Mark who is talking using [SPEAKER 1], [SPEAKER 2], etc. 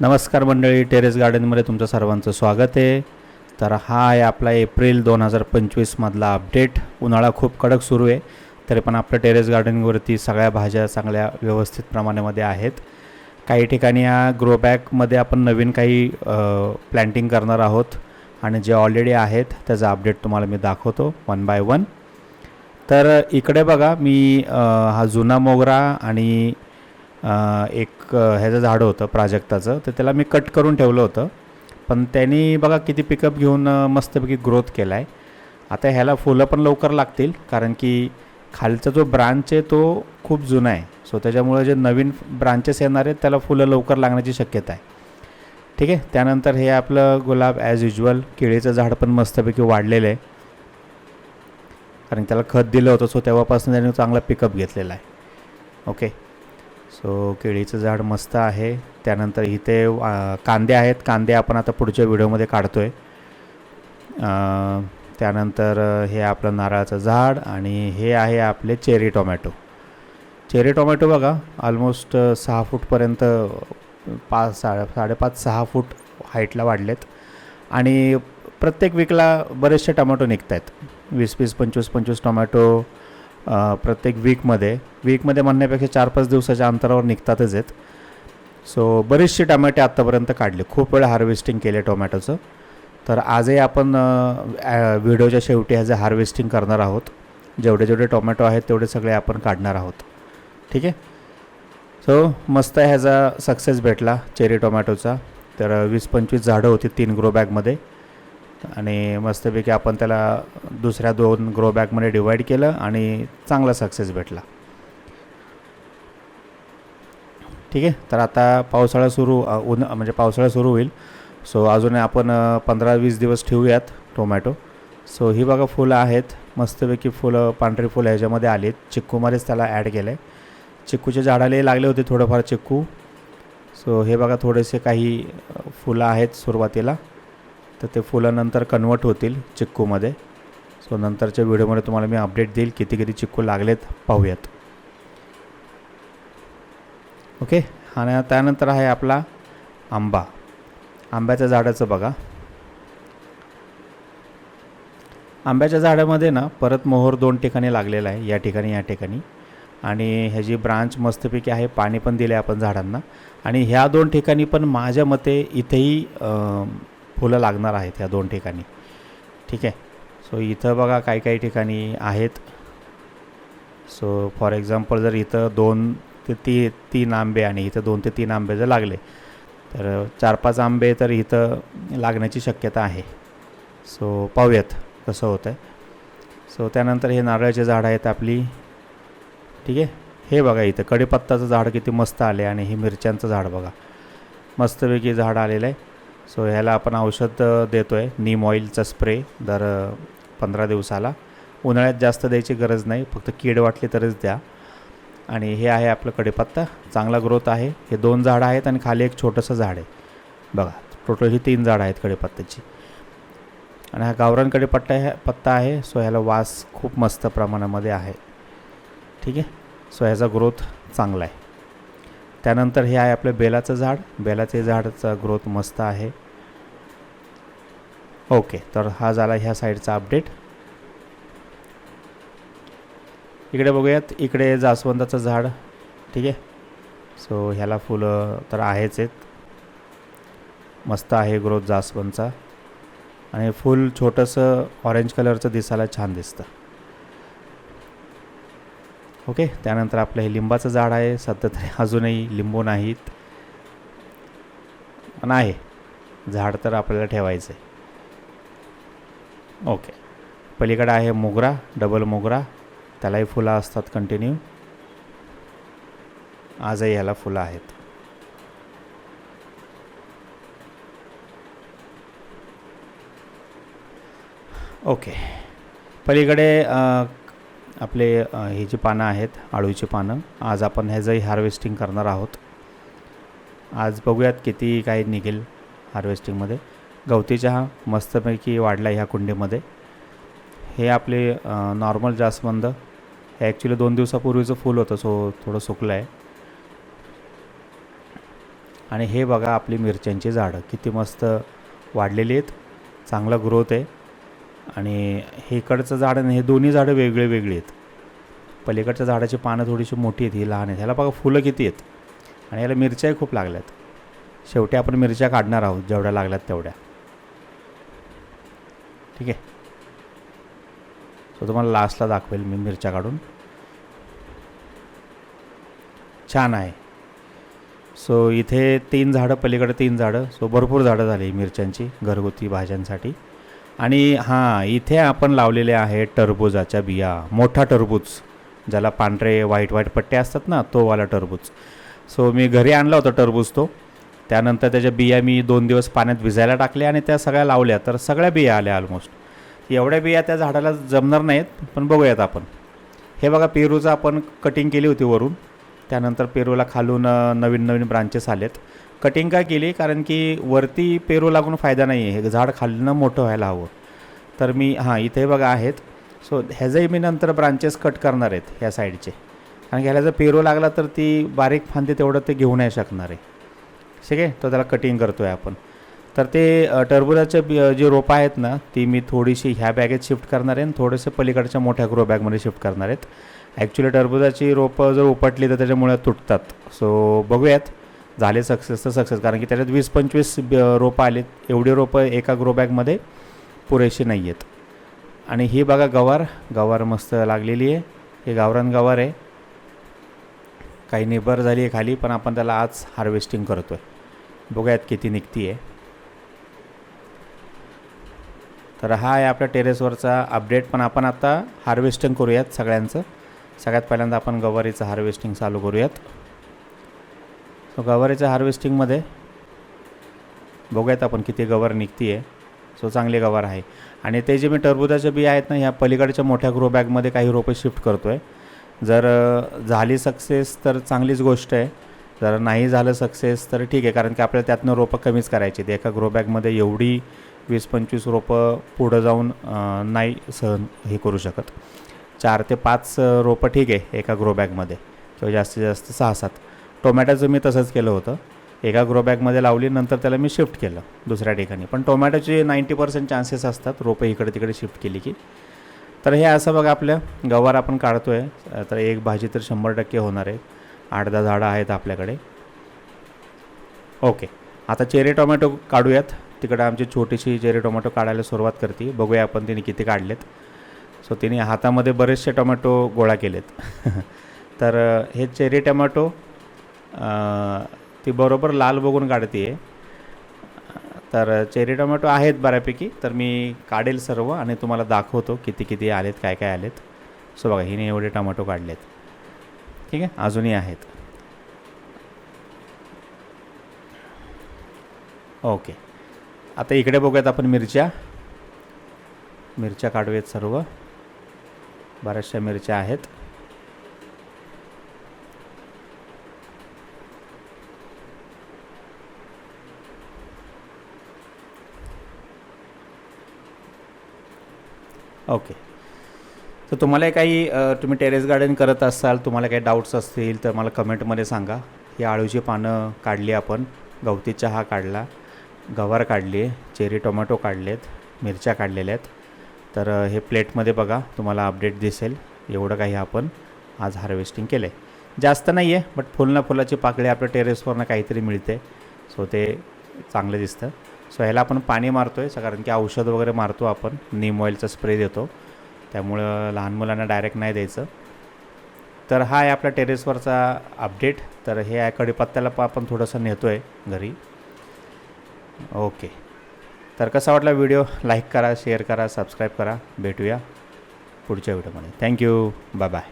[SPEAKER 1] नमस्कार मंडळी टेरेस गार्डनमध्ये तुमचं सर्वांचं स्वागत आहे. तर हा आहे आपला एप्रिल दोन हजार पंचवीसमधला अपडेट. उन्हाळा खूप कडक सुरू आहे तरी पण आपल्या टेरेस गार्डनिंगवरती सगळ्या भाज्या चांगल्या व्यवस्थित प्रमाणामध्ये आहेत. काही ठिकाणी या ग्रो बॅगमध्ये आपण नवीन काही प्लॅन्टिंग करणार आहोत आणि जे ऑलरेडी आहेत त्याचा अपडेट तुम्हाला मी दाखवतो वन बाय वन तर इकडे बघा मी हा जुना मोगरा आणि एक ह्याचं झाडं होतं प्राजक्ताचं तर त्याला मी कट करून ठेवलं होतं. पण त्यांनी बघा किती पिकअप घेऊन मस्तपैकी ग्रोथ केला आहे आता ह्याला फुलं पण लवकर लागतील कारण की खालचा जो ब्रांच आहे तो खूप जुना आहे. सो त्याच्यामुळे जे नवीन ब्रांचेस येणार आहेत त्याला फुलं लवकर लागण्याची शक्यता आहे. ठीक आहे? त्यानंतर हे आपलं गुलाब ॲज युजल केळीचं झाड पण मस्तपैकी वाढलेलं आहे. कारण त्याला खत दिलं होतं सो तेव्हापासून त्याने चांगला पिकअप घेतलेला आहे. ओके सो केळीचं झाड मस्त आहे. त्यानंतर इथे कांदे आहेत. कांदे आपण आता पुढच्या व्हिडिओमध्ये काढतो आहे त्यानंतर हे आपलं नारळाचं झाड आणि हे आहे आपले चेरी टोमॅटो. चेरी टोमॅटो बघा ऑलमोस्ट सहा फूटपर्यंत पाच साडे साडेपाच सहा फूट हाईटला वाढलेत. आणि प्रत्येक वीकला बरेचसे टोमॅटो निघत आहेत वीस वीस पंचवीस पंचवीस टोमॅटो प्रत्येक वीकमध्ये वीकमध्ये म्हणण्यापेक्षा चार पाच दिवसाच्या अंतरावर निघतातच आहेत. सो बरेचसे टोमॅटे आत्तापर्यंत काढले. खूप वेळा हार्वेस्टिंग केले टोमॅटोचं. तर आजही आपण ॲ- व्हिडिओच्या शेवटी ह्याचं हार्वेस्टिंग करणार आहोत. जेवढे जेवढे टोमॅटो आहेत तेवढे सगळे आपण काढणार आहोत. ठीक आहे? सो मस्त ह्याचा सक्सेस भेटला चेरी टोमॅटोचा. तर वीस पंचवीस झाडं होती तीन ग्रो बॅगमध्ये आणि मस्तपैकी आपण त्याला दुसऱ्या दोन ग्रो बॅगमध्ये डिवाईड केलं आणि चांगला सक्सेस भेटला. ठीक आहे? तर आता पावसाळा सुरू उन म्हणजे पावसाळा सुरू होईल. सो अजून आपण पंधरा वीस दिवस ठेवूयात टोमॅटो सो ही बघा फुलं आहेत. मस्तपैकी फुलं पांढरी फुलं ह्याच्यामध्ये आली आहेत चिक्कूमध्येच त्याला ॲड केलं आहे चिक्कूच्या झाडालाही लागले होते थोडंफार चिक्कू. सो हे बघा थोडेसे काही फुलं आहेत सुरुवातीला. तर ते फुलं नंतर कन्वर्ट होतील चिक्कूमध्ये. सो नंतरच्या व्हिडिओमध्ये तुम्हाला मी अपडेट देईल किती किती चिक्कू लागलेत पाहूयात. ओके आणि त्यानंतर आहे आपला आंबा. आंब्याच्या झाडाचं बघा. आंब्याच्या झाडामध्ये ना परत मोहर दोन ठिकाणी लागलेला आहे या ठिकाणी या ठिकाणी. आणि ह्याची ब्रांच मस्तपैकी आहे पाणी पण दिले आपण झाडांना. आणि ह्या दोन ठिकाणी पण माझ्या मते इथेही फुलं लागणार आहेत या दोन ठिकाणी. ठीक आहे? सो इथं बघा काही काही ठिकाणी आहेत. सो फॉर एक्झाम्पल जर इथं दोन ते ती तीन आंबे आणि इथं दोन ते तीन आंबे जर लागले तर चार पाच आंबे तर इथं लागण्याची शक्यता आहे. सो पाहूयात कसं होतं आहे सो त्यानंतर हे नारळाचे झाड आहेत आपली. ठीक आहे? हे बघा इथं कडीपत्ताचं झाड किती मस्त आले आणि हे मिरच्यांचं झाड बघा. मस्तपैकी झाड आलेलं आहे. सो ह्याला आपण औषध देतो आहे नीम ऑइलचा स्प्रे दर पंधरा दिवसाला. उन्हाळ्यात जास्त द्यायची गरज नाही. फक्त कीड वाटली तरच द्या. आणि हे आहे आपलं कडीपत्ता चांगला ग्रोथ आहे. हे दोन झाडं आहेत आणि खाली एक छोटंसं झाड आहे. बघा टोटल ही तीन झाडं आहेत कडीपत्त्याची आणि हा गावरान कडीपत्ता ह्या पत्ता आहे. सो ह्याला वास खूप मस्त प्रमाणामध्ये आहे. ठीक आहे? सो ह्याचा ग्रोथ चांगला आहे. त्यानंतर हे आहे आपलं बेलाचं झाड. बेलाचे झाडचा ग्रोथ मस्त आहे. ओके तर हा झाला ह्या साईडचा अपडेट. इकडे बघूयात इकडे जास्वंदाचं झाड. ठीक आहे? सो ह्याला फुलं तर आहेच आहेत. मस्त आहे ग्रोथ जास्वंदचा. आणि फूल छोटंसं ऑरेंज कलरचं दिसायला छान दिसतं. ओके त्यानंतर आपलं हे लिंबाचं झाड आहे. सध्या तरी अजूनही लिंबू नाहीत. पण आहे. झाड तर आपल्याला ठेवायचं आहे. ओके. पलीकडे आहे मोगरा डबल मोगरा. त्यालाही फुलं असतात कंटिन्यू आजही ह्याला फुलं आहेत. ओके. पलीकडे आपले हे ही जी पानं आहेत आळूची पानं आज आपण ह्याचंही हार्वेस्टिंग करणार आहोत. आज बघूयात किती काय निघेल हार्वेस्टिंगमध्ये गवती चहा मस्तपैकी वाढला ह्या कुंडीमध्ये. हे आपले नॉर्मल जास्वंद. हे ॲक्च्युली दोन दिवसापूर्वीचं फूल होतं सो थोडं सुकलं आहे आणि हे बघा आपली मिरच्यांची झाडं किती मस्त वाढलेली आहेत. चांगला ग्रोथ आहे. आणि हे इकडचं झाड आणि हे दोन्ही झाडं वेगळे वेगळी आहेत. पलीकडच्या झाडाची पानं थोडीशी मोठी आहेत ही लहान आहेत. ह्याला बघा फुलं किती आहेत. आणि याला मिरच्याही खूप लागल्यात. शेवटी आपण मिरच्या काढणार आहोत जेवढ्या लागल्यात तेवढ्या. ठीक आहे? सो तुम्हाला लास्टला दाखवेल मी मिरच्या काढून. छान आहे. सो इथे तीन झाडं पलीकडे तीन झाडं. सो भरपूर झाडं झाली मिरच्यांची घरगुती भाज्यांसाठी. आणि हां इथे आपण लावलेले आहे टरबूजाच्या बिया. मोठा टरबूज ज्याला पांढरे व्हाईट व्हाईट पट्टे असतात ना तो वाला टरबूज. सो मी घरी आणला होता टरबूज तो. त्यानंतर त्याच्या बिया मी दोन दिवस पाण्यात भिजायला टाकल्या आणि त्या सगळ्या लावल्या. तर सगळ्या बिया आल्या ऑलमोस्ट एवढ्या बिया त्या झाडाला जमणार नाहीत पण बघूयात आपण. हे बघा पेरूचं आपण कटिंग केली होती वरून. त्यानंतर पेरूला खालून नवीन नवीन ब्रांचेस आलेत. कटिंग काय केली? कारण की वरती पेरू लागून फायदा नाही आहे हे झाड खालनं मोठं व्हायला हवं. तर मी हां इथे बघा आहेत. सो ह्याचंही मी नंतर ब्रांचेस कट करणार आहेत ह्या साईडचे कारण की ह्याला जर पेरू लागला तर ती बारीक फांदी तेवढं ते घेऊ नाही शकणार आहे. ठीक आहे? तर त्याला कटिंग करतो आहे आपण. तर ते टरबुजाचे जे रोपं आहेत ना ती मी थोडीशी ह्या बॅगेत शिफ्ट करणार आहे. आणि थोडेसे पलीकडच्या मोठ्या ग्रो बॅगमध्ये शिफ्ट करणार आहेत. ॲक्च्युली टरबुजाची रोपं जर उपटली तर त्याच्यामुळे तुटतात. सो बघूयात. झाले सक्सेस तर सक्सेस कारण की त्याच्यात वीस पंचवीस रोपं आलेत. एवढी रोपं एका ग्रोबॅगमध्ये पुरेशी नाही आहेत आणि ही बघा गवार. गवार मस्त लागलेली आहे. हे गावरान गवार आहे. काही निबर झाली आहे खाली पण आपण त्याला आज हार्वेस्टिंग करतो आहे बघूयात किती निघती आहे तर हा आहे आपल्या टेरेसवरचा अपडेट पण आपण आता हार्वेस्टिंग करूयात सगळ्यांचं. सगळ्यात पहिल्यांदा आपण गवारीचं हार्वेस्टिंग चालू करूयात. सो गवारीच्या हार्वेस्टिंगमध्ये बघूयात आपण किती गवार निघती आहे सो चांगली गवार आहे. आणि ते जे मी टरबुजाच्या बिया आहेत ना ह्या पलीकडच्या मोठ्या ग्रो बॅगमध्ये काही रोपं शिफ्ट करतो आहे जर झाली सक्सेस तर चांगलीच गोष्ट आहे. जर नाही झालं सक्सेस तर ठीक आहे कारण की आपल्याला त्यातनं रोपं कमीच करायची आहेत. एका ग्रो बॅगमध्ये एवढी वीस पंचवीस रोपं पुढं जाऊन नाही सहन हे करू शकत. चार ते पाच रोपं ठीक आहे एका ग्रो बॅगमध्ये. किंवा जास्तीत जास्त सहा सात. टोमॅटोचं मी तसंच केलं होतं. एका ग्रो बॅगमध्ये लावली नंतर त्याला मी शिफ्ट केलं दुसऱ्या ठिकाणी. पण टोमॅटोचे नाईंटी पर्सेंट चान्सेस असतात रोपं इकडे तिकडे शिफ्ट केली की. तर हे असं बघा आपल्या गवार आपण काढतो आहे तर एक भाजी तर शंभर टक्के होणार आहे. आठ दहा झाडं आहेत आपल्याकडे. ओके. आता चेरी टोमॅटो काढूयात. तिकडं आमची छोटीशी चेरी टोमॅटो काढायला सुरुवात करते. बघूया आपण तिने किती काढलेत. सो तिने हातामध्ये बरेचसे टोमॅटो गोळा केलेत. तर हे चेरी टोमॅटो ती बरोबर लाल बघून काढते आहे तर चेरी टोमॅटो आहेत बऱ्यापैकी तर मी काढेल सर्व आणि तुम्हाला दाखवतो किती किती आलेत काय काय आलेत. सो बघा हिने एवढे टोमॅटो काढलेत. ठीक आहे? अजूनही आहेत. ओके. आता इकडे बघूयात आपण मिरच्या. मिरच्या काढूयात सर्व. बऱ्याचशा मिरच्या आहेत. ओके. तर तुम्हाला काही तुम्ही टेरेस गार्डन करत असाल तुम्हाला काही डाऊट्स असतील तर मला कमेंटमध्ये सांगा. ही आळूची पानं काढली आपण. गवती चहा काढला. गवार काढली. आहे चेरी टोमॅटो काढलेत. मिरच्या काढलेल्या आहेत. तर हे प्लेटमध्ये बघा. तुम्हाला अपडेट दिसेल. एवढं काही आपण आज हार्वेस्टिंग केलं आहे जास्त नाही आहे बट फुलना फुलाची पाकळी आपल्या टेरेसवरनं काहीतरी मिळते. सो ते चांगलं दिसतं. सो ह्याला आपण पाणी मारतो आहे कारण की औषध वगैरे मारतो आपण. नीम ऑइलचा स्प्रे देतो. त्यामुळं लहान मुलांना डायरेक्ट नाही द्यायचं. तर हा आहे आपल्या टेरेसवरचा अपडेट तर हे आहे कढीपत्त्याला आपण थोडंसं नेतो आहे घरी. ओके तर कसा वाटला व्हिडिओ लाईक करा शेअर करा सबस्क्राईब करा. भेटूया पुढच्या व्हिडिओमध्ये थँक्यू बाय बाय